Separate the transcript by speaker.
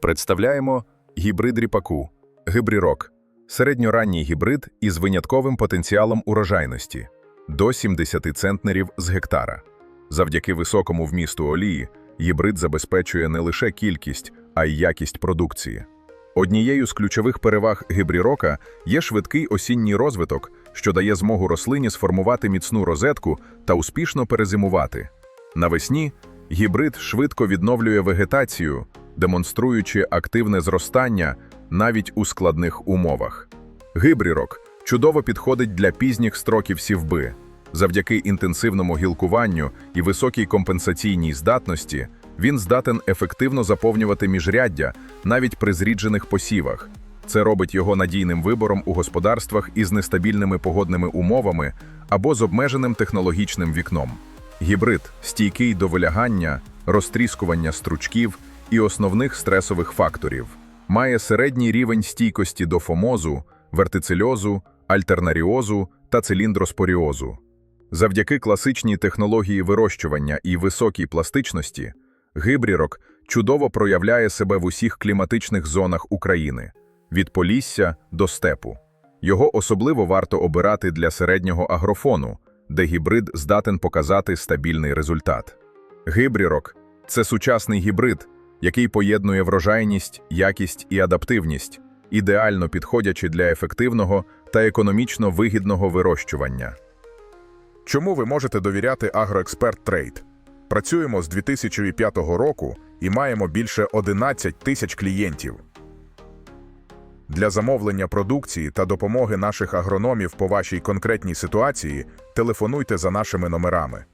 Speaker 1: Представляємо гібрид ріпаку, гибрірок, середньоранній гібрид із винятковим потенціалом урожайності до 70 центнерів з гектара. Завдяки високому вмісту олії гібрид забезпечує не лише кількість, а й якість продукції. Однією з ключових переваг гибрірока є швидкий осінній розвиток, що дає змогу рослині сформувати міцну розетку та успішно перезимувати. Навесні гібрид швидко відновлює вегетацію, демонструючи активне зростання навіть у складних умовах. Гибрірок чудово підходить для пізніх строків сівби. Завдяки інтенсивному гілкуванню і високій компенсаційній здатності він здатен ефективно заповнювати міжряддя навіть при зріджених посівах. Це робить його надійним вибором у господарствах із нестабільними погодними умовами або з обмеженим технологічним вікном. Гібрид стійкий до вилягання, розтріскування стручків і основних стресових факторів, має середній рівень стійкості до фомозу, вертицельозу, альтернаріозу та циліндроспоріозу. Завдяки класичній технології вирощування і високій пластичності, гибрірок чудово проявляє себе в усіх кліматичних зонах України від Полісся до степу. Його особливо варто обирати для середнього агрофону, де гібрид здатен показати стабільний результат. Гибрірок це сучасний гібрид, який поєднує врожайність, якість і адаптивність, ідеально підходячи для ефективного та економічно вигідного вирощування.
Speaker 2: Чому ви можете довіряти Агроексперт Трейд? Працюємо з 2005 року і маємо більше 11 тисяч клієнтів. Для замовлення продукції та допомоги наших агрономів по вашій конкретній ситуації телефонуйте за нашими номерами.